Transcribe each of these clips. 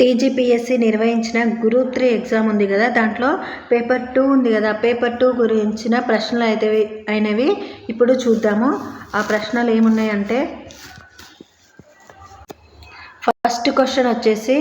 TGPSC నిర్వహించిన group three exam ఉంది కదా దాంట్లో పేపర్ టూ ఉంది కదా పేపర్ టూ గురించిన ప్రశ్నలు అయితే అయినవి ఇప్పుడు చూద్దాము. ఆ ప్రశ్నలు ఏమున్నాయంటే ఫస్ట్ క్వశ్చన్ వచ్చేసి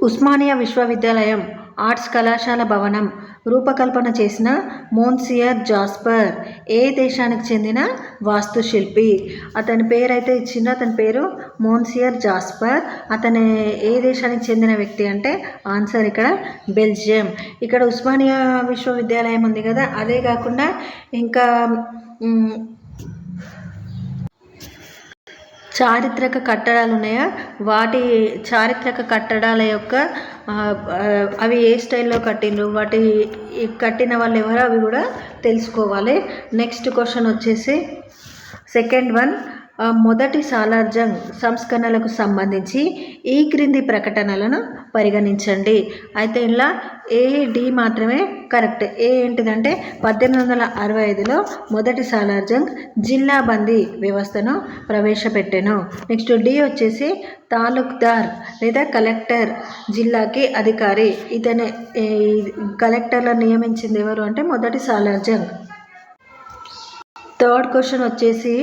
ఉస్మానియా విశ్వవిద్యాలయం ఆర్ట్స్ కళాశాల భవనం రూపకల్పన చేసిన మోన్సియర్ జాస్పర్ ఏ దేశానికి చెందిన వాస్తుశిల్పి? అతని పేరు అయితే ఇచ్చిందో అతని పేరు మోన్సియర్ జాస్పర్ అతని ఏ దేశానికి చెందిన వ్యక్తి అంటే ఆన్సర్ ఇక్కడ బెల్జియం ఇక్కడ ఉస్మానియా విశ్వవిద్యాలయం ఉంది కదా అదే కాకుండా ఇంకా చారిత్రక కట్టడాలు ఉన్నాయా? వాటి చారిత్రక కట్టడాల యొక్క అవి ఏ స్టైల్లో కట్టిండ్రు? వాటి కట్టిన వాళ్ళు ఎవరో అవి కూడా తెలుసుకోవాలి. నెక్స్ట్ క్వశ్చన్ వచ్చేసి సెకండ్ వన్ మొదటి సాలార్జంగ్ సంస్కరణలకు సంబంధించి ఈ క్రింది ప్రకటనలను పరిగణించండి. అయితే ఇలా ఏ డి మాత్రమే కరెక్ట్. ఏ ఏంటిదంటే పద్దెనిమిది వందల అరవై ఐదులో మొదటి సాలార్జంగ్ జిల్లా బందీ వ్యవస్థను ప్రవేశపెట్టాను. నెక్స్ట్ డి వచ్చేసి తాలూక్దార్ లేదా కలెక్టర్ జిల్లాకి అధికారి. ఇతని ఈ కలెక్టర్లను నియమించింది ఎవరు అంటే మొదటి సాలార్జంగ్. థర్డ్ క్వశ్చన్ వచ్చేసి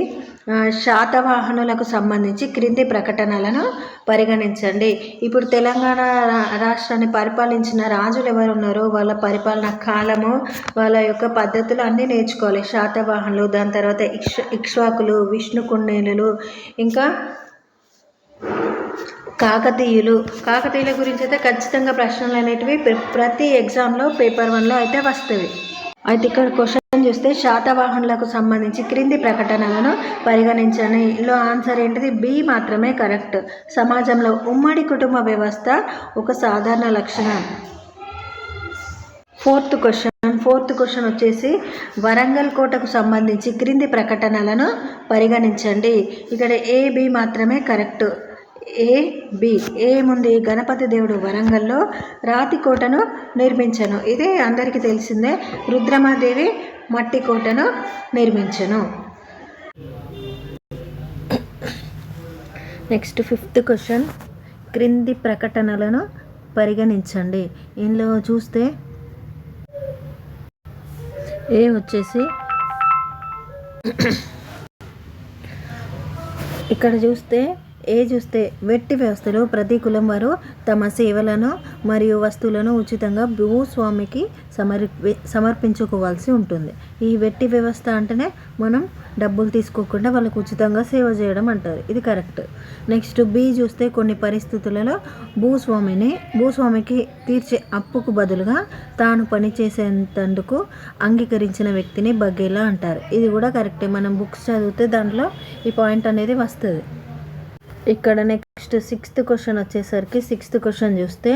శాతవాహనులకు సంబంధించి క్రింది ప్రకటనలను పరిగణించండి. ఇప్పుడు తెలంగాణ రా- రాష్ట్రాన్ని పరిపాలించిన రాజులు ఎవరు ఉన్నారో వాళ్ళ పరిపాలన కాలము వాళ్ళ యొక్క పద్ధతులు అన్నీ నేర్చుకోవాలి. శాతవాహనులు దాని తర్వాత ఇక్ష ఇక్ష్వాకులు విష్ణుకుండేనులు ఇంకా కాకతీయులు. కాకతీయుల గురించి అయితే ఖచ్చితంగా ప్రశ్నలు అనేటివి ప్ర- ప్రతి ఎగ్జామ్లో పేపర్ వన్లో అయితే వస్తుంది అయితే ఇక్కడ క్వశ్చన్ చూస్తే శాతవాహనులకు సంబంధించి క్రింది ప్రకటనలను పరిగణించండి ఇందులో ఆన్సర్ ఏంటిది? బి మాత్రమే కరెక్ట్. సమాజంలో ఉమ్మడి కుటుంబ వ్యవస్థ ఒక సాధారణ లక్షణం. ఫోర్త్ క్వశ్చన్ ఫోర్త్ క్వశ్చన్ వచ్చేసి వరంగల్ కోటకు సంబంధించి క్రింది ప్రకటనలను పరిగణించండి. ఇక్కడ ఏ బి మాత్రమే కరెక్ట్. A B. ఏముంది గణపతి దేవుడు వరంగల్లో రాతి కోటను నిర్మించను. ఇది అందరికీ తెలిసిందే. రుద్రమాదేవి మట్టి కోటను నిర్మించను. Next fifth question. క్రింది ప్రకటనలను పరిగణించండి. ఇందులో చూస్తే ఏ వచ్చేసి ఇక్కడ చూస్తే ఏ చూస్తే వెట్టి వ్యవస్థలో ప్రతి కులం వారు తమ సేవలను మరియు వస్తువులను ఉచితంగా భూస్వామికి సమర్పి సమర్పించుకోవాల్సి ఉంటుంది. ఈ వెట్టి వ్యవస్థ అంటేనే మనం డబ్బులు తీసుకోకుండా వాళ్ళకు ఉచితంగా సేవ చేయడం అంటారు. ఇది కరెక్ట్. నెక్స్ట్ బి చూస్తే కొన్ని పరిస్థితులలో భూస్వామిని భూస్వామికి తీర్చే అప్పుకు బదులుగా తాను పనిచేసేందుకు అంగీకరించిన వ్యక్తిని బగ్గేలా అంటారు. ఇది కూడా కరెక్టే. మనం బుక్స్ చదివితే దాంట్లో ఈ పాయింట్ అనేది వస్తుంది. ఇక్కడ నెక్స్ట్ సిక్స్త్ క్వశ్చన్ వచ్చేసరికి సిక్స్త్ క్వశ్చన్ చూస్తే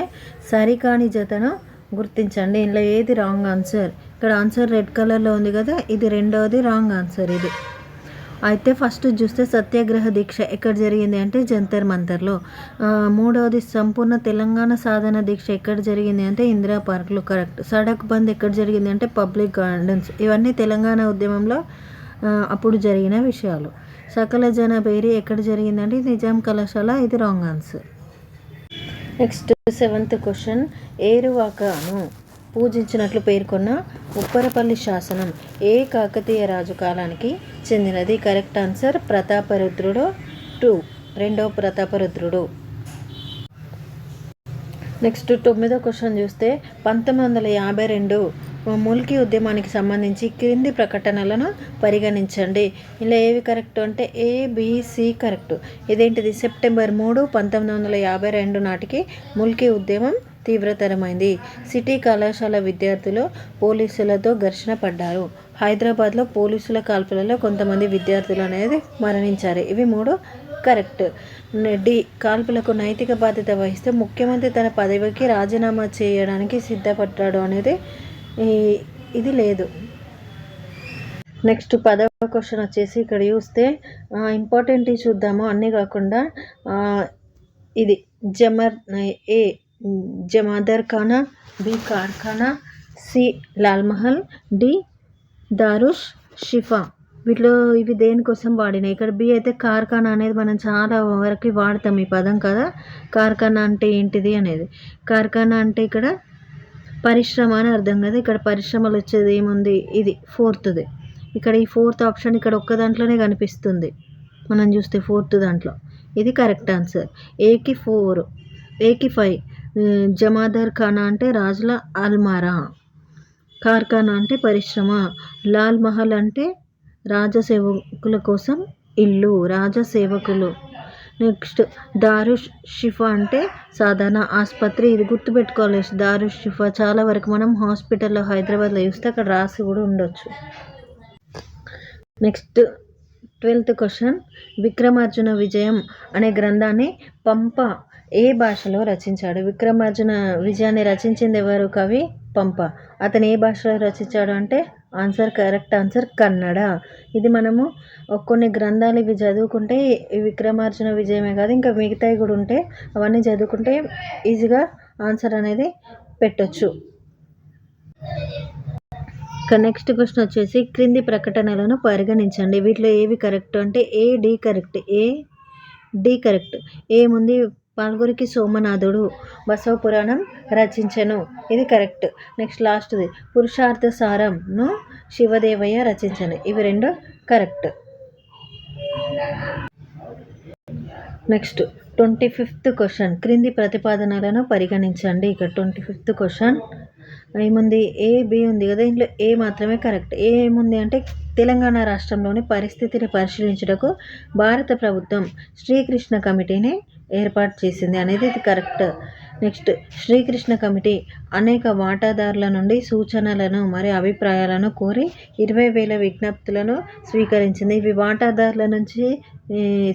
సరికాని జతను గుర్తించండి. ఇందులో ఏది రాంగ్ ఆన్సర్ ఇక్కడ ఆన్సర్ రెడ్ కలర్లో ఉంది కదా ఇది రెండవది రాంగ్ ఆన్సర్ ఇది. అయితే ఫస్ట్ చూస్తే సత్యాగ్రహ దీక్ష ఎక్కడ జరిగింది అంటే జంతర్ మంతర్లో. మూడవది సంపూర్ణ తెలంగాణ సాధన దీక్ష ఎక్కడ జరిగింది అంటే ఇందిరా పార్క్లో కరెక్ట్. సడక్ బంద్ ఎక్కడ జరిగింది అంటే పబ్లిక్ గార్డెన్స్. ఇవన్నీ తెలంగాణ ఉద్యమంలో అప్పుడు జరిగిన విషయాలు. సకల జన బేరీ ఎక్కడ జరిగిందంటే నిజాం కళాశాల ఇది wrong answer. Next seventh question ఏరువాకను పూజించినట్లు పేర్కొన్న ఉప్పరపల్లి శాసనం ఏ కాకతీయ రాజు కాలానికి చెందినది? కరెక్ట్ ఆన్సర్ ప్రతాపరుద్రుడు టూ. రెండో ప్రతాపరుద్రుడు. నెక్స్ట్ తొమ్మిదో క్వశ్చన్ చూస్తే పంతొమ్మిది వందల యాభై రెండు ముల్కీ ఉద్యమానికి సంబంధించి క్రింది ప్రకటనలను పరిగణించండి. ఇలా ఏవి కరెక్ట్ అంటే ఏబిసి కరెక్ట్. ఇదేంటిది? సెప్టెంబర్ మూడు పంతొమ్మిది వందల యాభై రెండు నాటికి ముల్కీ ఉద్యమం తీవ్రతరమైంది. సిటీ కళాశాల విద్యార్థులు పోలీసులతో ఘర్షణ పడ్డారు. హైదరాబాద్లో పోలీసుల కాల్పులలో కొంతమంది విద్యార్థులు అనేది మరణించారు. ఇవి మూడు కరెక్ట్. డి కాల్పులకు నైతిక బాధ్యత వహిస్తే ముఖ్యమంత్రి తన పదవికి రాజీనామా చేయడానికి సిద్ధపడ్డాడు అనేది ఈ- ఇది లేదు. నెక్స్ట్ పదవ క్వశ్చన్ వచ్చేసి ఇక్కడ చూస్తే ఇంపార్టెంట్ చూద్దాము. అన్నీ కాకుండా ఇది జమర్ A Jamadar Khana B Karkhana C Lal Mahal D Darush Shifa. వీటిలో ఇవి దేనికోసం వాడినాయి ఇక్కడ బి అయితే కార్ఖానా అనేది మనం చాలా వరకు వాడతాం ఈ పదం కదా. కార్ఖానా అంటే ఏంటిది అనేది. కార్ఖానా అంటే ఇక్కడ పరిశ్రమ అని అర్థం కదా. ఇక్కడ పరిశ్రమలు వచ్చేది ఏముంది? ఇది ఫోర్త్ది. ఇక్కడ ఈ ఫోర్త్ ఆప్షన్ ఇక్కడ ఒక్క దాంట్లోనే కనిపిస్తుంది. మనం చూస్తే ఫోర్త్ దాంట్లో. ఇది కరెక్ట్ ఆన్సర్. ఏకి ఫోర్ ఏకి ఫైవ్ జమాదార్ ఖానా అంటే రాజుల అల్మారా. కార్ఖానా అంటే పరిశ్రమ. లాల్ మహల్ అంటే రాజసేవకుల కోసం ఇల్లు రాజసేవకులు. నెక్స్ట్ దారు షిఫా అంటే సాధారణ ఆసుపత్రి. ఇది గుర్తుపెట్టుకోవాలి. దారు షిఫా చాలా వరకు మనం హాస్పిటల్లో హైదరాబాద్లో చూస్తే అక్కడ రాసి కూడా ఉండొచ్చు. Next twelfth question. విక్రమార్జున విజయం అనే గ్రంథాన్ని పంప ఏ భాషలో రచించాడు? విక్రమార్జున విజయాన్ని రచించింది ఎవరు? కవి పంప. అతను ఏ భాషలో రచించాడు అంటే ఆన్సర్ కరెక్ట్ ఆన్సర్ కన్నడ ఇది మనము కొన్ని గ్రంథాలు ఇవి చదువుకుంటే విక్రమార్జున విజయమే కాదు ఇంకా మిగతావి కూడా ఉంటే అవన్నీ చదువుకుంటే ఈజీగా ఆన్సర్ అనేది పెట్టొచ్చు. ఇక నెక్స్ట్ క్వశ్చన్ వచ్చేసి క్రింది ప్రకటనలను పరిగణించండి. వీటిలో ఏవి కరెక్ట్ అంటే A D correct A D correct ఏముంది పాల్గురికి సోమనాథుడు బసవ పురాణం రచించెను. ఇది కరెక్ట్. నెక్స్ట్ లాస్ట్ది. పురుషార్థ సారంను శివదేవయ్య రచించను. ఇవి రెండు correct. Next twenty fifth question. క్రింది ప్రతిపాదనలను పరిగణించండి. ఇక ట్వంటీ ఫిఫ్త్ క్వశ్చన్. ఏముంది? ఏ బి ఉంది కదా. ఇంట్లో ఏ మాత్రమే కరెక్ట్. ఏ ఏముంది అంటే తెలంగాణ రాష్ట్రంలోని పరిస్థితిని పరిశీలించుటకు భారత ప్రభుత్వం శ్రీకృష్ణ కమిటీని ఏర్పాటు చేసింది. అనేది ఇది కరెక్ట్. నెక్స్ట్ శ్రీకృష్ణ కమిటీ అనేక వాటాదారుల నుండి సూచనలను మరియు అభిప్రాయాలను కోరి ఇరవై వేల విజ్ఞప్తులను స్వీకరించింది. ఇవి వాటాదారుల నుంచి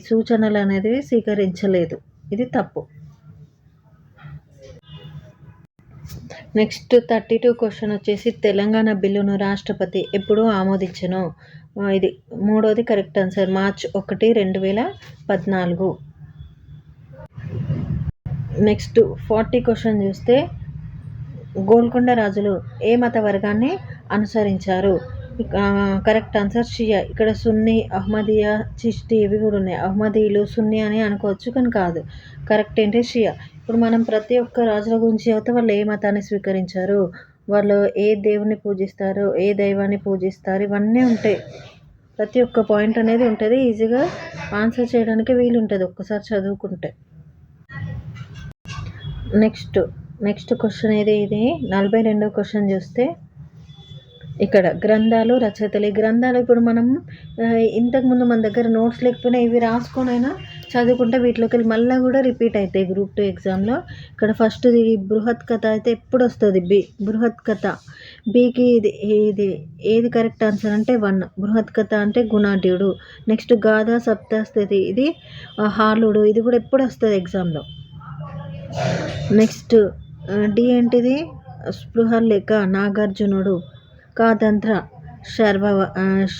సూచనలు అనేది స్వీకరించలేదు. ఇది తప్పు. నెక్స్ట్ థర్టీ టూ క్వశ్చన్ వచ్చేసి తెలంగాణ బిల్లును రాష్ట్రపతి ఎప్పుడు ఆమోదించను. ఇది మూడోది కరెక్ట్ ఆన్సర్. మార్చ్ ఒకటి రెండు వేల పద్నాలుగు. నెక్స్ట్ ఫార్టీ క్వశ్చన్ చూస్తే గోల్కొండ రాజులు ఏ మత వర్గాన్ని అనుసరించారు? Correct answer Shia. ఇక్కడ సున్నీ అహ్మదియా చిష్టి ఇవి కూడా ఉన్నాయి. అహ్మదీలు సున్నీ అని అనుకోవచ్చు కానీ కాదు. కరెక్ట్ ఏంటి? షియా. ఇప్పుడు మనం ప్రతి ఒక్క రాజుల గురించి అయితే వాళ్ళు ఏ మతాన్ని స్వీకరించారు? వాళ్ళు ఏ దేవుని పూజిస్తారు? ఏ దైవాన్ని పూజిస్తారు? ఇవన్నీ ఉంటాయి. ప్రతి ఒక్క పాయింట్ అనేది ఉంటుంది. ఈజీగా ఆన్సర్ చేయడానికి వీలు ఉంటుంది. ఒక్కసారి చదువుకుంటే. నెక్స్ట్ నెక్స్ట్ క్వశ్చన్ ఏది? ఇది నలభై రెండో క్వశ్చన్ చూస్తే ఇక్కడ గ్రంథాలు రచయితలు. ఈ గ్రంథాలు ఇప్పుడు మనం ఇంతకుముందు మన దగ్గర నోట్స్ లేకపోయినా ఇవి రాసుకొనైనా చదువుకుంటే వీటిలోకి వెళ్ళి మళ్ళీ కూడా రిపీట్ అవుతాయి గ్రూప్ టూ ఎగ్జామ్లో ఇక్కడ ఫస్ట్ బృహత్ కథ అయితే ఎప్పుడు వస్తుంది? బి బృహత్ కథ. బీకి ఇది ఇది ఏది కరెక్ట్ ఆన్సర్ అంటే వన్ బృహత్ కథ అంటే గుణాఢ్యుడు నెక్స్ట్ గాథా సప్తస్థితి ఇది హాలుడు. ఇది కూడా ఎప్పుడు వస్తుంది ఎగ్జామ్లో నెక్స్ట్ డి ఏంటిది? స్పృహ లేక నాగార్జునుడు. కాతంత్ర శర్వ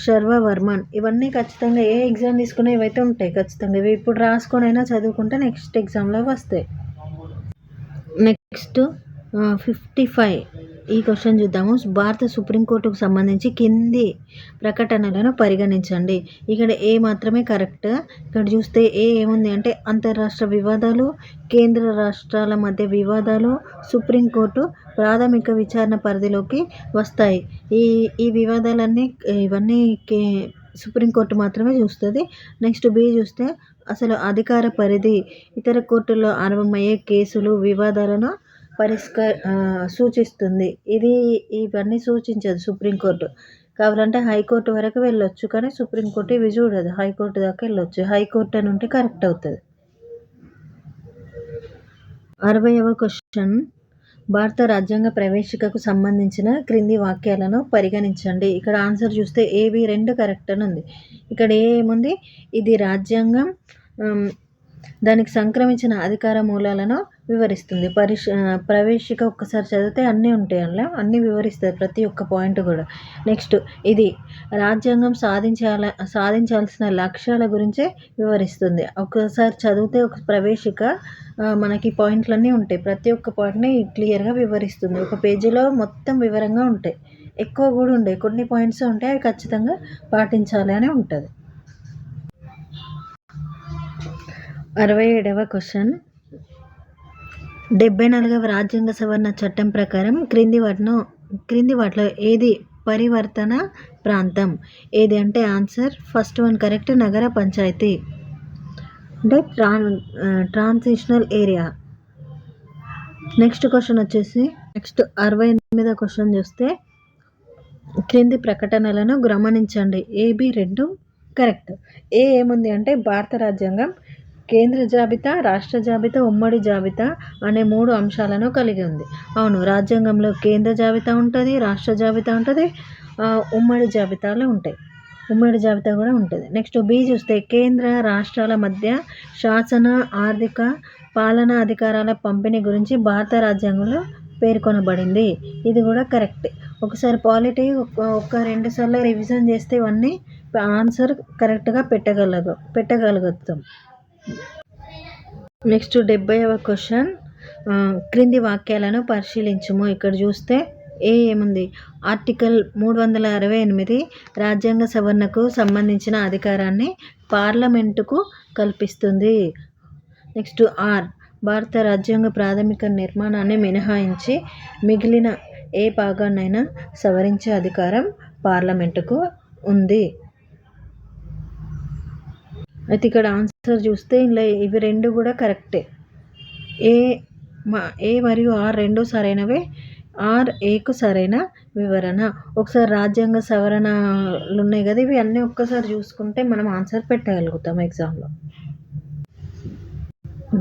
శర్వవర్మన్. ఇవన్నీ ఖచ్చితంగా ఏ ఎగ్జామ్ తీసుకున్నా ఇవైతే ఉంటాయి ఖచ్చితంగా. ఇవి ఇప్పుడు రాసుకొని అయినా చదువుకుంటే నెక్స్ట్ ఎగ్జామ్లో వస్తాయి. Next fifty five. ఈ క్వశ్చన్ చూద్దాము. భారత సుప్రీంకోర్టుకు సంబంధించి కింది ప్రకటనలను పరిగణించండి. ఇక్కడ ఏ మాత్రమే కరెక్ట్. ఇక్కడ చూస్తే ఏ ఏముంది అంటే అంతర్రాష్ట్ర వివాదాలు కేంద్ర రాష్ట్రాల మధ్య వివాదాలు సుప్రీంకోర్టు ప్రాథమిక విచారణ పరిధిలోకి వస్తాయి. ఈ ఈ వివాదాలన్నీ ఇవన్నీ కే సుప్రీంకోర్టు మాత్రమే చూస్తుంది. నెక్స్ట్ బి చూస్తే అసలు అధికార పరిధి ఇతర కోర్టుల్లో ఆరంభమయ్యే కేసులు వివాదాలను పరిష్క సూచిస్తుంది. ఇది ఇవన్నీ సూచించదు సుప్రీంకోర్టు. కావాలంటే హైకోర్టు వరకు వెళ్ళొచ్చు కానీ సుప్రీంకోర్టు ఇవి చూడదు. హైకోర్టు దాకా వెళ్ళొచ్చు. హైకోర్టు అని ఉంటే కరెక్ట్ అవుతుంది. అరవైవ క్వశ్చన్. భారత రాజ్యాంగ ప్రవేశికకు సంబంధించిన క్రింది వాక్యాలను పరిగణించండి. ఇక్కడ ఆన్సర్ చూస్తే ఏవి రెండు కరెక్ట్ అని ఉంది. ఇక్కడ ఏముంది? ఇది రాజ్యాంగం దానికి సంక్రమించిన అధికార మూలాలను వివరిస్తుంది. పరిష్ ప్రవేశిక ఒక్కసారి చదివితే అన్నీ ఉంటాయి అందులో అన్నీ వివరిస్తుంది ప్రతి ఒక్క పాయింట్ కూడా. నెక్స్ట్ ఇది రాజ్యాంగం సాధించాల సాధించాల్సిన లక్ష్యాల గురించే వివరిస్తుంది. ఒక్కసారి చదివితే ఒక ప్రవేశిక మనకి పాయింట్లన్నీ ఉంటాయి. ప్రతి ఒక్క పాయింట్ని క్లియర్గా వివరిస్తుంది. ఒక పేజీలో మొత్తం వివరంగా ఉంటాయి. ఎక్కువ కూడా ఉండే కొన్ని పాయింట్స్ ఉంటాయి. అవి ఖచ్చితంగా పాటించాలి అని ఉంటుంది. అరవై ఏడవ క్వశ్చన్. డెబ్బై నాలుగవ రాజ్యాంగ సవరణ చట్టం ప్రకారం క్రింది వాటిను క్రింది వాటిలో ఏది పరివర్తన ప్రాంతం? ఏది అంటే ఆన్సర్ ఫస్ట్ వన్ కరెక్ట్ నగర పంచాయతీ. అంటే tran transitional area. Next question వచ్చేసి నెక్స్ట్ అరవై ఎనిమిదో క్వశ్చన్ చూస్తే క్రింది ప్రకటనలను గమనించండి. ఏబి రెండు కరెక్ట్. ఏ ఏముంది అంటే భారత రాజ్యాంగం కేంద్ర జాబితా రాష్ట్ర జాబితా ఉమ్మడి జాబితా అనే మూడు అంశాలను కలిగి ఉంది. అవును రాజ్యాంగంలో కేంద్ర జాబితా ఉంటుంది రాష్ట్ర జాబితా ఉంటుంది ఉమ్మడి జాబితాలు ఉంటాయి. ఉమ్మడి జాబితా కూడా ఉంటుంది. నెక్స్ట్ బి చూస్తే కేంద్ర రాష్ట్రాల మధ్య శాసన ఆర్థిక పాలనా అధికారాల పంపిణీ గురించి భారత రాజ్యాంగంలో పేర్కొనబడింది. ఇది కూడా కరెక్ట్. ఒకసారి పాలిటీ ఒక రెండు సార్లు రివిజన్ చేస్తే ఇవన్నీ ఆన్సర్ కరెక్ట్గా పెట్టగలగు పెట్టగలుగుతాం. Next డెబ్బైవ question. క్రింది వాక్యాలను పరిశీలించుము. ఇక్కడ చూస్తే ఏ ఏముంది? ఆర్టికల్ మూడు వందల అరవై ఎనిమిది రాజ్యాంగ సవరణకు సంబంధించిన అధికారాన్ని పార్లమెంటుకు కల్పిస్తుంది. నెక్స్ట్ ఆర్ భారత రాజ్యాంగ ప్రాథమిక నిర్మాణాన్ని మినహాయించి మిగిలిన ఏ భాగాన్నైనా సవరించే అధికారం పార్లమెంటుకు ఉంది. అయితే ఇక్కడ ఆన్సర్ చూస్తే ఇలా ఇవి రెండు కూడా కరెక్టే. ఏ మా ఏ మరియు ఆర్ రెండు సరైనవే? ఆర్ ఏకు సరైన వివరణ. ఒకసారి రాజ్యాంగ సవరణలు ఉన్నాయి కదా ఇవి అన్నీ ఒక్కసారి చూసుకుంటే మనం ఆన్సర్ పెట్టగలుగుతాం ఎగ్జామ్లో.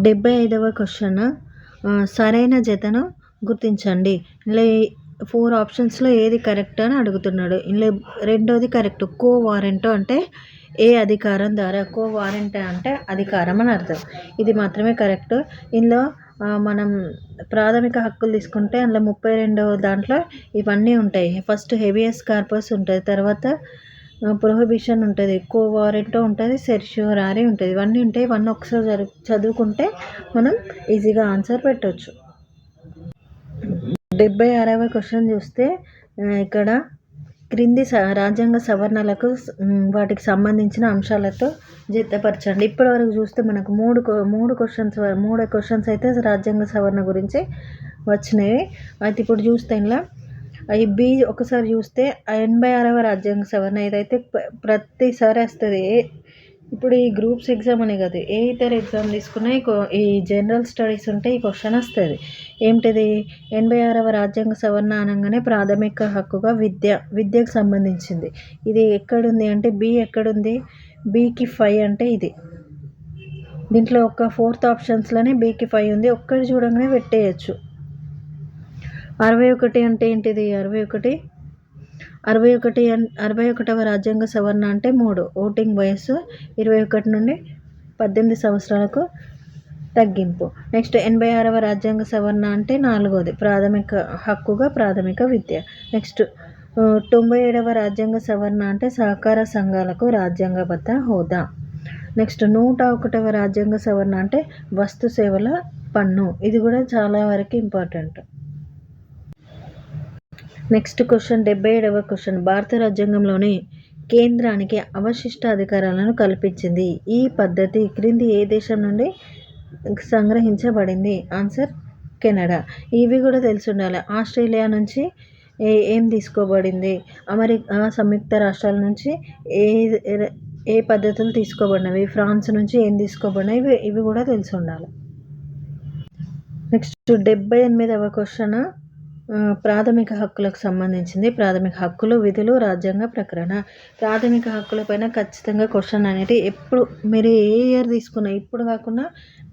డెబ్బై ఐదవ క్వశ్చన్. సరైన జతను గుర్తించండి. ఇలా ఫోర్ ఆప్షన్స్లో ఏది కరెక్ట్ అని అడుగుతున్నాడు. ఇందులో రెండోది కరెక్ట్. కో వారెంటో అంటే ఏ అధికారం ద్వారా కో వారెంట్ అంటే అధికారం అని అర్థం. ఇది మాత్రమే కరెక్ట్ ఇందులో మనం ప్రాథమిక హక్కులు తీసుకుంటే అందులో ముప్పై రెండవ దాంట్లో ఇవన్నీ ఉంటాయి. ఫస్ట్ హెవియస్ కార్పస్ ఉంటుంది తర్వాత ప్రొహిబిషన్ ఉంటుంది కో వారెంటో ఉంటుంది సెర్ష్యూరారీ ఉంటుంది. ఇవన్నీ ఉంటాయి ఇవన్నీ ఒకసారి చదువు చదువుకుంటే మనం ఈజీగా ఆన్సర్ పెట్టవచ్చు డెబ్బై ఆరవ క్వశ్చన్ చూస్తే ఇక్కడ క్రింది స రాజ్యాంగ సవరణలకు వాటికి సంబంధించిన అంశాలతో జతపరచండి. ఇప్పటివరకు చూస్తే మనకు మూడు మూడు క్వశ్చన్స్ మూడు క్వశ్చన్స్ అయితే రాజ్యాంగ సవరణ గురించి వచ్చినవి. అయితే ఇప్పుడు చూస్తే ఇలా అవి బి ఒకసారి చూస్తే ఎనభై ఆరవ రాజ్యాంగ సవరణ ఏదైతే ప్రతిసారి వస్తుంది ఇప్పుడు ఈ గ్రూప్స్ ఎగ్జామ్ అనే కాదు ఏ ఇతర ఎగ్జామ్ తీసుకున్నా ఈ జనరల్ స్టడీస్ ఉంటే ఈ క్వశ్చన్ వస్తుంది. ఏమిటిది? ఎనభై ఆరవ రాజ్యాంగ సవరణ అనగానే ప్రాథమిక హక్కుగా విద్య విద్యకు సంబంధించింది. ఇది ఎక్కడుంది అంటే బి ఎక్కడుంది? బీకి ఫైవ్ అంటే ఇది. దీంట్లో ఒక ఫోర్త్ ఆప్షన్స్లోనే బీకి ఫైవ్ ఉంది. ఒక్కటి చూడంగానే పెట్టేయచ్చు. అరవై ఒకటి అంటే ఏంటిది? అరవై ఒకటి అరవై ఒకటి అరవై ఒకటవ రాజ్యాంగ సవరణ అంటే మూడు. ఓటింగ్ వయస్సు ఇరవై ఒకటి నుండి పద్దెనిమిది సంవత్సరాలకు తగ్గింపు. నెక్స్ట్ ఎనభై ఆరవ రాజ్యాంగ సవరణ అంటే నాలుగోది. ప్రాథమిక హక్కుగా ప్రాథమిక విద్య. నెక్స్ట్ తొంభై ఏడవ రాజ్యాంగ సవరణ అంటే సహకార సంఘాలకు రాజ్యాంగబద్ధ హోదా. నెక్స్ట్ నూట ఒకటవ రాజ్యాంగ సవరణ అంటే వస్తు సేవల పన్ను. ఇది కూడా చాలా వరకు ఇంపార్టెంట్. నెక్స్ట్ క్వశ్చన్ డెబ్బై ఏడవ క్వశ్చన్. భారత రాజ్యాంగంలోని కేంద్రానికి అవశిష్ట అధికారాలను కల్పించింది. ఈ పద్ధతి క్రింది ఏ దేశం నుండి సంగ్రహించబడింది? Answer Canada. ఇవి కూడా తెలిసి ఉండాలి ఆస్ట్రేలియా నుంచి ఏ ఏం తీసుకోబడింది? అమెరికా సంయుక్త రాష్ట్రాల నుంచి ఏ ఏ పద్ధతులు తీసుకోబడినవి? ఫ్రాన్స్ నుంచి ఏం తీసుకోబడినవి? ఇవి ఇవి కూడా తెలిసి ఉండాలి నెక్స్ట్ డెబ్బై ఎనిమిదవ క్వశ్చన్. ప్రాథమిక హక్కులకు సంబంధించింది. ప్రాథమిక హక్కులు విధులు రాజ్యాంగ ప్రకరణ. ప్రాథమిక హక్కులపైన ఖచ్చితంగా క్వశ్చన్ అనేది ఎప్పుడు మీరు ఏ ఇయర్ తీసుకున్నా ఇప్పుడు కాకుండా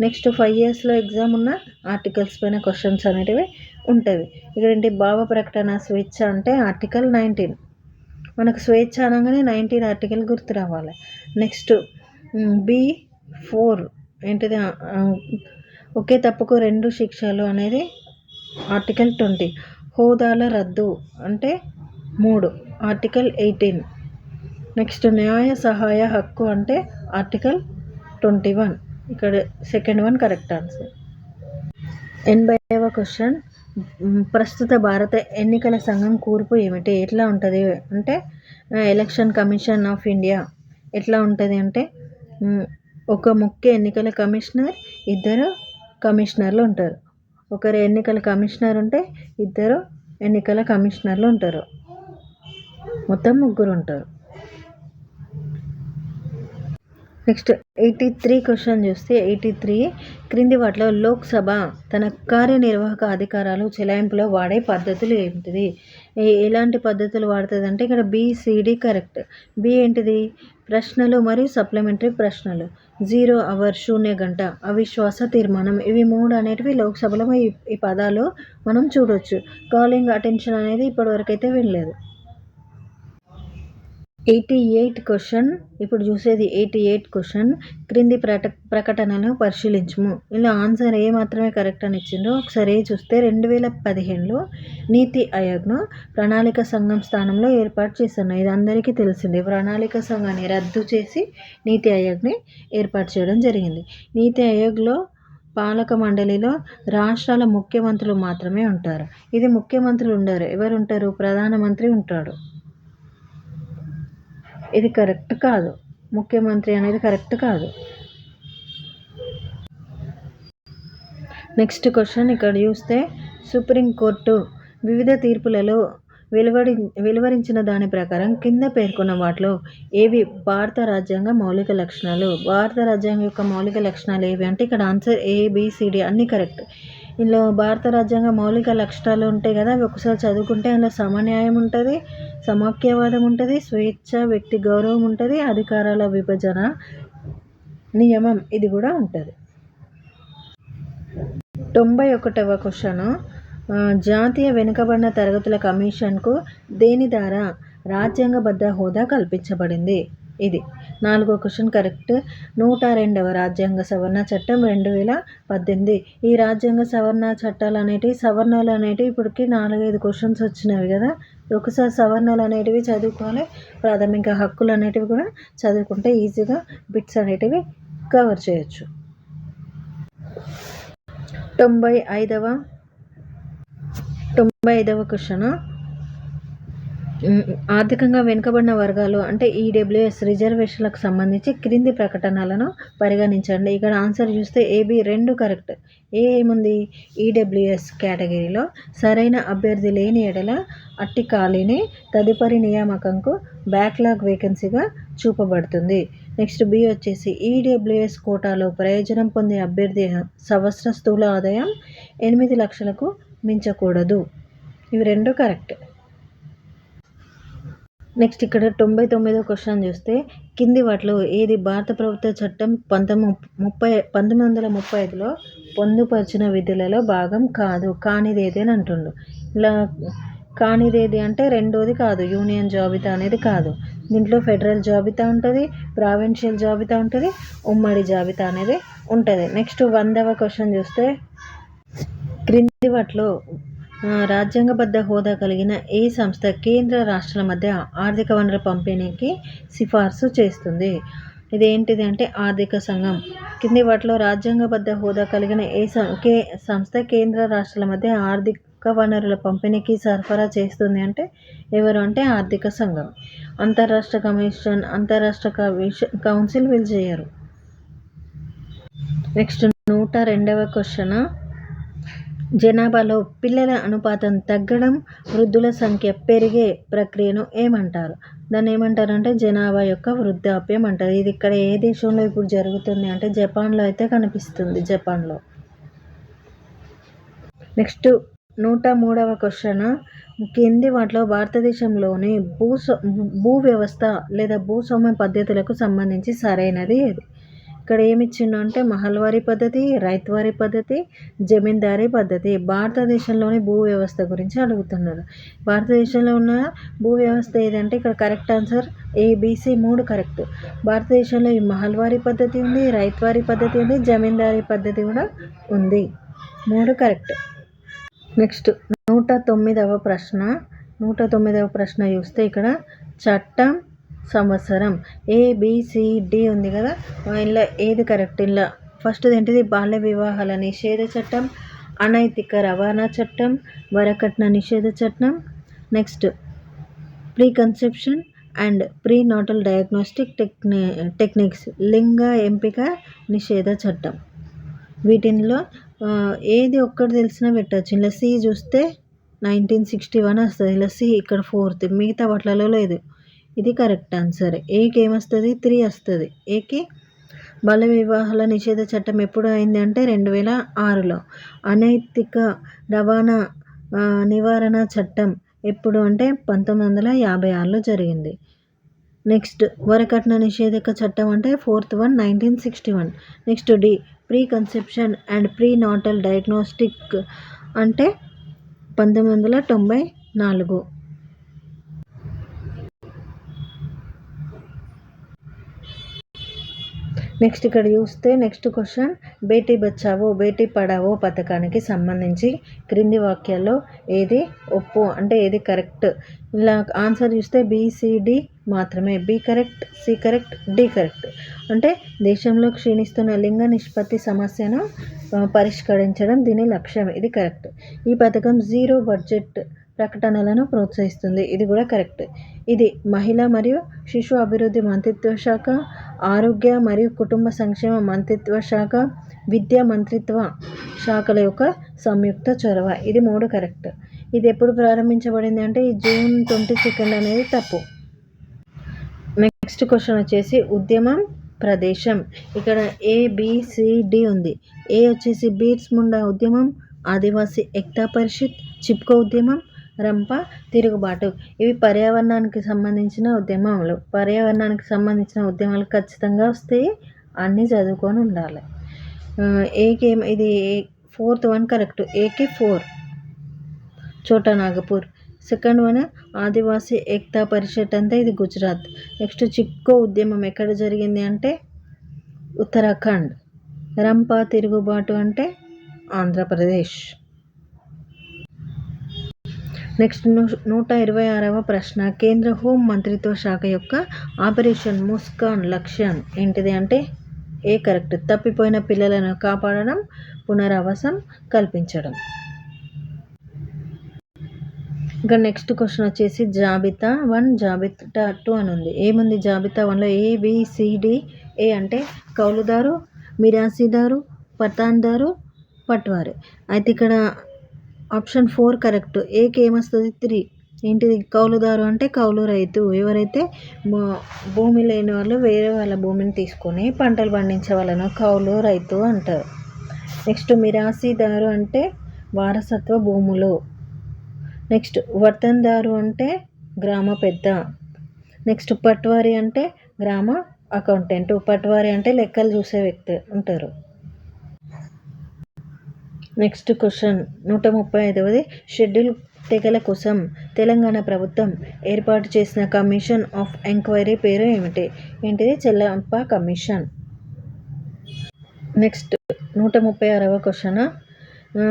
నెక్స్ట్ ఫైవ్ ఇయర్స్లో ఎగ్జామ్ ఉన్న ఆర్టికల్స్ పైన క్వశ్చన్స్ అనేటివి ఉంటుంది ఇక్కడ ఏంటి భావ ప్రకటన స్వేచ్ఛ అంటే ఆర్టికల్ నైన్టీన్. మనకు స్వేచ్ఛ అనగానే నైన్టీన్ ఆర్టికల్ గుర్తు రావాలి. Next B four. ఏంటిది? ఒకే తప్పుకు రెండు శిక్షలు అనేది ఆర్టికల్ ట్వంటీ. హోదాల రద్దు అంటే మూడు. Article eighteen. నెక్స్ట్ న్యాయ సహాయ హక్కు అంటే ఆర్టికల్ ట్వంటీ వన్ ఇక్కడ సెకండ్ వన్ కరెక్ట్ ఆన్సర్. ఎనభైవ క్వశ్చన్. ప్రస్తుత భారత ఎన్నికల సంఘం కూర్పు ఏమిటి? ఎట్లా ఉంటుంది? అంటే ఎలక్షన్ కమిషన్ ఆఫ్ ఇండియా ఎట్లా ఉంటుంది అంటే ఒక ముఖ్య ఎన్నికల కమిషనర్ ఇద్దరు కమిషనర్లు ఉంటారు. ఒకరు ఎన్నికల కమిషనర్ ఉంటే ఇద్దరు ఎన్నికల కమిషనర్లు ఉంటారు. మొత్తం ముగ్గురు ఉంటారు. నెక్స్ట్ ఎయిటీ త్రీ క్వశ్చన్ చూస్తే ఎయిటీ త్రీ క్రింది వాటిలో లోక్సభ తన కార్యనిర్వాహక అధికారాలు చెలాయింపులో వాడే పద్ధతులు ఏంటిది ఎలాంటి పద్ధతులు వాడుతుంది అంటే ఇక్కడ బీసీడీ కరెక్ట్ బి ఏంటిది? ప్రశ్నలు మరియు సప్లిమెంటరీ ప్రశ్నలు. జీరో అవర్ శూన్య గంట. అవిశ్వాస తీర్మానం. ఇవి మూడు అనేటివి లోక్సభలో ఈ ఈ పదాలు మనం చూడవచ్చు కాలింగ్ అటెన్షన్ అనేది ఇప్పటివరకు అయితే వినలేదు. Eighty eight question. ఇప్పుడు చూసేది ఎయిటీ ఎయిట్ క్వశ్చన్. క్రింది ప్రట ప్రకటనను పరిశీలించుము. ఇలా ఆన్సర్ ఏ మాత్రమే కరెక్ట్ అని ఇచ్చిందో ఒకసారి చూస్తే రెండు వేల పదిహేనులో నీతి ఆయోగ్ను ప్రణాళిక సంఘం స్థానంలో ఏర్పాటు చేస్తున్నారు ఇది అందరికీ తెలిసిందే ప్రణాళిక సంఘాన్ని రద్దు చేసి నీతి ఆయోగ్ని ఏర్పాటు చేయడం జరిగింది. నీతి ఆయోగ్లో పాలక మండలిలో రాష్ట్రాల ముఖ్యమంత్రులు మాత్రమే ఉంటారు. ఇది ముఖ్యమంత్రులు ఉండరు. ఎవరు ఉంటారు ప్రధానమంత్రి ఉంటాడు. ఇది కరెక్ట్ కాదు. ముఖ్యమంత్రి అనేది కరెక్ట్ కాదు. నెక్స్ట్ క్వశ్చన్ ఇక్కడ చూస్తే సుప్రీంకోర్టు వివిధ తీర్పులలో వెలువడి వెలువరించిన దాని ప్రకారం కింద పేర్కొన్న వాటిలో ఏవి భారత రాజ్యాంగ మౌలిక లక్షణాలు? భారత రాజ్యాంగం యొక్క మౌలిక లక్షణాలు ఏవి? అంటే ఇక్కడ ఆన్సర్ ఏబిసిడి అన్నీ కరెక్ట్. ఇందులో భారత రాజ్యాంగ మౌలిక లక్షణాలు ఉంటాయి కదా అవి ఒకసారి చదువుకుంటే అందులో సమన్యాయం ఉంటుంది. సమాఖ్యవాదం ఉంటుంది స్వేచ్ఛ వ్యక్తి గౌరవం ఉంటుంది అధికారాల విభజన నియమం ఇది కూడా ఉంటుంది. తొంభై ఒకటవ క్వశ్చను. జాతీయ వెనుకబడిన తరగతుల కమిషన్కు దేని ద్వారా రాజ్యాంగబద్ధ హోదా కల్పించబడింది? ఇది నాలుగో క్వశ్చన్ కరెక్ట్. నూట రెండవ రాజ్యాంగ సవరణ చట్టం రెండు వేల పద్దెనిమిది. ఈ రాజ్యాంగ సవరణ చట్టాలు అనేటివి సవరణలు అనేటివి ఇప్పటికి నాలుగైదు క్వశ్చన్స్ వచ్చినవి కదా. ఒకసారి సవరణలు అనేటివి చదువుకోవాలి ప్రాథమిక హక్కులు అనేటివి కూడా చదువుకుంటే ఈజీగా బిట్స్ అనేటివి కవర్ చేయొచ్చు. తొంభై ఐదవ తొంభై ఐదవ క్వశ్చన్ ఆర్థికంగా వెనుకబడిన వర్గాలు అంటే ఈడబ్ల్యూఎస్ రిజర్వేషన్లకు సంబంధించి క్రింది ప్రకటనలను పరిగణించండి. ఇక్కడ ఆన్సర్ చూస్తే ఏబి రెండు కరెక్ట్. ఏ ఏముంది? ఈడబ్ల్యూఎస్ కేటగిరీలో సరైన అభ్యర్థి లేని ఎడల అట్టి ఖాళీని తదుపరి నియామకంకు బ్యాక్లాగ్ వేకెన్సీగా చూపబడుతుంది. నెక్స్ట్ బి వచ్చేసి ఈడబ్ల్యూఎస్ కోటాలో ప్రయోజనం పొందే అభ్యర్థి సంవత్సర స్థూల ఆదాయం ఎనిమిది లక్షలకు మించకూడదు. ఇవి రెండు కరెక్ట్. నెక్స్ట్ ఇక్కడ తొంభై తొమ్మిదో క్వశ్చన్ చూస్తే కింది వాటిలో ఏది భారత ప్రభుత్వ చట్టం పంతొమ్మిది ముప్పై పంతొమ్మిది వందల ముప్పై ఐదులో పొందుపరిచిన విధులలో భాగం కాదు కానిదేది అని అంటుండు. ఇలా కానిదేది అంటే రెండోది కాదు యూనియన్ జాబితా అనేది కాదు. దీంట్లో ఫెడరల్ జాబితా ఉంటుంది ప్రావిన్షియల్ జాబితా ఉంటుంది ఉమ్మడి జాబితా అనేది ఉంటుంది. నెక్స్ట్ వందవ క్వశ్చన్ చూస్తే క్రింది వాటిలో రాజ్యాంగబద్ధ హోదా కలిగిన ఏ సంస్థ కేంద్ర రాష్ట్రాల మధ్య ఆర్థిక వనరుల పంపిణీకి సిఫార్సు చేస్తుంది. ఇది ఏంటిది అంటే ఆర్థిక సంఘం. కింది వాటిలో రాజ్యాంగబద్ధ హోదా కలిగిన ఏ సం- కే సంస్థ కేంద్ర రాష్ట్రాల మధ్య ఆర్థిక వనరుల పంపిణీకి సరఫరా చేస్తుంది అంటే ఎవరు అంటే ఆర్థిక సంఘం. అంతర్రాష్ట్ర కమిషన్ అంతరాష్ట్ర కమిషన్ కౌన్సిల్ వీళ్ళు చేయరు. నెక్స్ట్ నూట రెండవ క్వశ్చన్. జనాభాలో పిల్లల అనుపాతం తగ్గడం వృద్ధుల సంఖ్య పెరిగే ప్రక్రియను ఏమంటారు? దాన్ని ఏమంటారంటే జనాభా యొక్క వృద్ధాప్యం అంటారు. ఇది ఇక్కడ ఏ దేశంలో ఇప్పుడు జరుగుతుంది అంటే జపాన్లో అయితే కనిపిస్తుంది జపాన్లో. నెక్స్ట్ నూట మూడవ క్వశ్చన్. కింది వాటిలో భారతదేశంలోని భూ భూ వ్యవస్థ లేదా భూస్వామ్య పద్ధతులకు సంబంధించి సరైనది ఏది? ఇక్కడ ఏమి ఇచ్చిండు అంటే మహల్వారీ పద్ధతి రైతువారీ పద్ధతి జమీందారీ పద్ధతి. భారతదేశంలోని భూ వ్యవస్థ గురించి అడుగుతున్నారు. భారతదేశంలో ఉన్న భూ వ్యవస్థ ఏదంటే ఇక్కడ కరెక్ట్ ఆన్సర్ ఏబిసి మూడు కరెక్ట్. భారతదేశంలో ఈ మహల్వారీ పద్ధతి ఉంది రైతువారీ పద్ధతి ఉంది జమీందారీ పద్ధతి కూడా ఉంది. మూడు కరెక్ట్. నెక్స్ట్ నూట తొమ్మిదవ ప్రశ్న. నూట తొమ్మిదవ ప్రశ్న చూస్తే ఇక్కడ చట్టం సంవత్సరం. ఏబిసిడి ఉంది కదా? ఇందులో ఏది కరెక్ట్? ఇందులో ఫస్ట్ ఏంటిది? బాల్య వివాహాల నిషేధ చట్టం అనైతిక రవాణా చట్టం వరకట్న నిషేధ చట్టం. Next pre conception and prenatal diagnostic techni techniques లింగ ఎంపిక నిషేధ చట్టం. వీటిలో ఏది ఒక్కటి తెలిసినా పెట్టచ్చు. ఇలా సి చూస్తే నైన్టీన్ సిక్స్టీ వన్ వస్తుంది. ఇలా సి ఇక్కడ ఫోర్త్ మిగతా వాటిలలో లేదు. ఇది కరెక్ట్ ఆన్సర్. ఏకి ఏమొస్తుంది త్రీ వస్తుంది. ఏకి? బాల వివాహాల నిషేధ చట్టం ఎప్పుడు అయింది అంటే రెండు వేల ఆరులో. అనైతిక రవాణా నివారణ చట్టం ఎప్పుడు అంటే పంతొమ్మిది వందల యాభై ఆరులో జరిగింది. నెక్స్ట్ వరకట్న నిషేధక చట్టం అంటే fourth one nineteen sixty one. Next the pre conception and prenatal diagnostic అంటే పంతొమ్మిది వందల తొంభై నాలుగు. నెక్స్ట్ ఇక్కడ చూస్తే నెక్స్ట్ క్వశ్చన్ బేటీ బచావో బేటీ పడావో పథకానికి సంబంధించి క్రింది వాక్యాల్లో ఏది ఒప్పు అంటే ఏది కరెక్ట్? ఇలా ఆన్సర్ చూస్తే బీసీడి మాత్రమే. B correct C correct D correct. అంటే దేశంలో క్షీణిస్తున్న లింగ నిష్పత్తి సమస్యను పరిష్కరించడం దీని లక్ష్యం ఇది కరెక్ట్. ఈ పథకం జీరో బడ్జెట్ ప్రకటనలను ప్రోత్సహిస్తుంది. ఇది కూడా కరెక్ట్. ఇది మహిళ మరియు శిశు అభివృద్ధి మంత్రిత్వ శాఖ ఆరోగ్య మరియు కుటుంబ సంక్షేమ మంత్రిత్వ శాఖ విద్యా మంత్రిత్వ శాఖల యొక్క సంయుక్త చొరవ. ఇది మూడు కరెక్ట్. ఇది ఎప్పుడు ప్రారంభించబడింది అంటే ఈ జూన్ ట్వంటీ సెకండ్ అనేది తప్పు. నెక్స్ట్ క్వశ్చన్ వచ్చేసి ఉద్యమం ప్రదేశం. ఇక్కడ ఏ డి ఉంది. ఏ వచ్చేసి బీర్స్ ముండా ఉద్యమం ఆదివాసీ ఎక్తా పరిషత్ చిప్కో ఉద్యమం రంప తిరుగుబాటు. ఇవి పర్యావరణానికి సంబంధించిన ఉద్యమాలు పర్యావరణానికి సంబంధించిన ఉద్యమాలు ఖచ్చితంగా వస్తాయి అన్నీ చదువుకొని ఉండాలి. ఏకే ఇది fourth one correct. AK four. Chota Nagpur. Second one Adivasi Ekta Parishad అంటే ఇది గుజరాత్. నెక్స్ట్ చిక్కో ఉద్యమం ఎక్కడ జరిగింది అంటే ఉత్తరాఖండ్. రంప తిరుగుబాటు అంటే ఆంధ్రప్రదేశ్. నెక్స్ట్ నూట ఇరవై ఆరవ ప్రశ్న కేంద్ర హోం మంత్రిత్వ శాఖ యొక్క ఆపరేషన్ ముస్కాన్ లక్ష్యం ఏంటిది అంటే ఏ కరెక్ట్. తప్పిపోయిన పిల్లలను కాపాడడం పునరావాసం కల్పించడం. ఇంకా నెక్స్ట్ క్వశ్చన్ వచ్చేసి జాబితా వన్ జాబితా టూ అని ఉంది. ఏముంది జాబితా వన్లో? ఏబిసిడి ఏ అంటే కౌలుదారు మిరాసీదారు పతాన్దారు పట్వారు. అయితే ఇక్కడ ఆప్షన్ ఫోర్ కరెక్ట్. ఏకి ఏమొస్తుంది? త్రీ. ఏంటిది? కౌలుదారు అంటే కౌలు రైతు. ఎవరైతే భూమి లేని వాళ్ళు వేరే వాళ్ళ భూమిని తీసుకొని పంటలు పండించే వాళ్ళను కౌలు రైతు అంటారు. నెక్స్ట్ మిరాసీదారు అంటే వారసత్వ భూములు. నెక్స్ట్ వర్తందారు అంటే గ్రామ పెద్ద. నెక్స్ట్ పట్వారి అంటే గ్రామ అకౌంటెంట్. పట్వారి అంటే లెక్కలు చూసే వ్యక్తి ఉంటారు నెక్స్ట్ క్వశ్చన్. నూట ముప్పై ఐదవది. షెడ్యూల్ తెగల కోసం తెలంగాణ ప్రభుత్వం ఏర్పాటు చేసిన కమిషన్ ఆఫ్ ఎంక్వైరీ పేరు ఏమిటి? ఏంటిది? చెల్లంప కమిషన్. నెక్స్ట్ నూట ముప్పై ఆరవ క్వశ్చన్.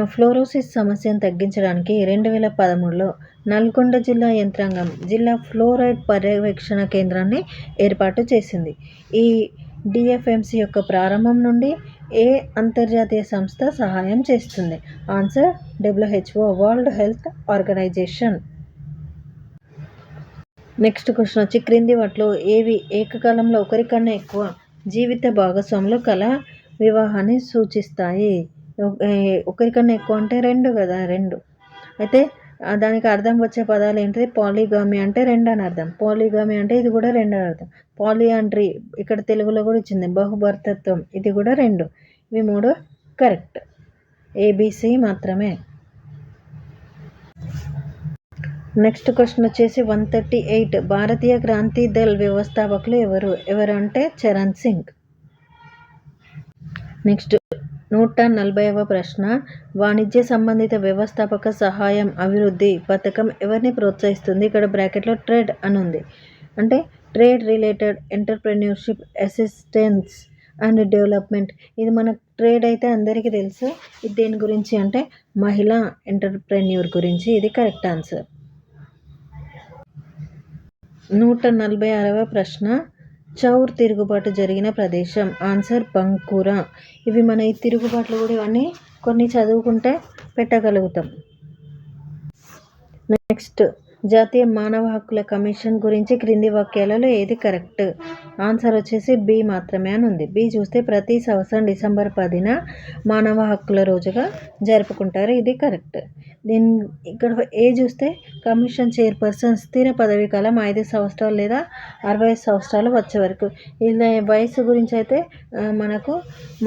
ఫ్లోరోసిస్ సమస్యను తగ్గించడానికి రెండు వేల పదమూడులో నల్గొండ జిల్లా యంత్రాంగం జిల్లా ఫ్లోరైడ్ పర్యవేక్షణ కేంద్రాన్ని ఏర్పాటు చేసింది. ఈ డిఎఫ్ఎంసి యొక్క ప్రారంభం నుండి ఏ అంతర్జాతీయ సంస్థ సహాయం చేస్తుంది? Answer WHO World Health Organization. Next question వచ్చి క్రింది వాటిలో ఏవి ఏకకాలంలో ఒకరికన్నా ఎక్కువ జీవిత భాగస్వాములు కల వివాహాన్ని సూచిస్తాయి? ఒకరికన్నా ఎక్కువ అంటే రెండు కదా రెండు. అయితే దానికి అర్థం వచ్చే పదాలు ఏంటిది పాలిగామి అంటే రెండు అని అర్థం. పాలిగామి అంటే ఇది కూడా రెండు అని అర్థం. పాలియాండ్రీ ఇక్కడ తెలుగులో కూడా ఇచ్చింది. బహుభర్తత్వం ఇది కూడా రెండు. ఇవి మూడు కరెక్ట్. ఏబిసి మాత్రమే. నెక్స్ట్ క్వశ్చన్ వచ్చేసి one thirty eight. Bharatiya Kranti Dal వ్యవస్థాపకులు ఎవరు? ఎవరు అంటే చరణ్ సింగ్. నెక్స్ట్ నూట నలభైవ ప్రశ్న. వాణిజ్య సంబంధిత వ్యవస్థాపక సహాయం అభివృద్ధి పథకం ఎవరిని ప్రోత్సహిస్తుంది? ఇక్కడ బ్రాకెట్లో ట్రేడ్ అని ఉంది అంటే trade related entrepreneurship assistance and development. ఇది మన ట్రేడ్ అయితే అందరికీ తెలుసు. ఇది దేని గురించి అంటే మహిళా ఎంటర్ప్రెన్యూర్ గురించి. ఇది కరెక్ట్ ఆన్సర్. నూట నలభై ఆరవ ప్రశ్న. చౌర్ తిరుగుబాటు జరిగిన ప్రదేశం. ఆన్సర్ బంకురా. ఇవి మన ఈ తిరుగుబాట్లు కూడా ఇవన్నీ కొన్ని చదువుకుంటే పెట్టగలుగుతాం. నెక్స్ట్ జాతీయ మానవ హక్కుల కమిషన్ గురించి క్రింది వాక్యాలలో ఏది కరెక్ట్? ఆన్సర్ వచ్చేసి బి మాత్రమే అని ఉంది. బి చూస్తే ప్రతి సంవత్సరం డిసెంబర్ పదిన మానవ హక్కుల రోజుగా జరుపుకుంటారు. ఇది కరెక్ట్. దీని ఇక్కడ ఏ చూస్తే కమిషన్ చైర్పర్సన్ స్థిర పదవీ కాలం ఐదు సంవత్సరాలు లేదా అరవై సంవత్సరాలు వచ్చే వరకు. ఇలా వయసు గురించి అయితే మనకు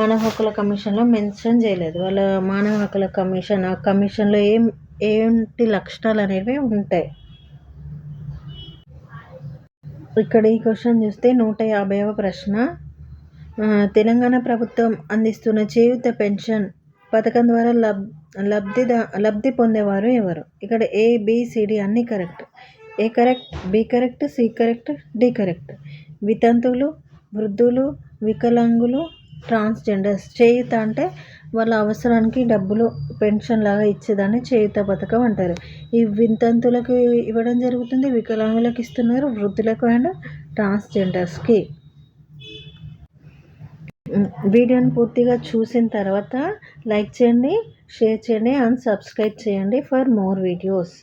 మానవ హక్కుల కమిషన్లో మెన్షన్ చేయలేదు. వాళ్ళ మానవ హక్కుల కమిషన్ ఆ కమిషన్లో ఏం ఏంటి లక్షణాలు అనేవి ఉంటాయి. ఇక్కడ ఈ క్వశ్చన్ చూస్తే నూట యాభైవ ప్రశ్న. తెలంగాణ ప్రభుత్వం అందిస్తున్న చేయూత పెన్షన్ పథకం ద్వారా లబ్ లబ్ధిదా లబ్ధి పొందేవారు ఎవరు? ఇక్కడ ఏ బిసిడి అన్నీ correct. A correct B correct C correct D correct. వితంతువులు వృద్ధులు వికలాంగులు ట్రాన్స్జెండర్స్. చేయూత అంటే వాళ్ళ అవసరానికి డబ్బులు పెన్షన్ లాగా ఇచ్చేదాన్ని చేయూత పథకం అంటారు. ఈ వింతంతులకు ఇవ్వడం జరుగుతుంది వికలాంగులకు ఇస్తున్నారు వృద్ధులకు అండ్ ట్రాన్స్జెండర్స్కి. వీడియోని పూర్తిగా చూసిన తర్వాత లైక్ చేయండి షేర్ చేయండి అండ్ సబ్స్క్రైబ్ చేయండి ఫర్ మోర్ వీడియోస్.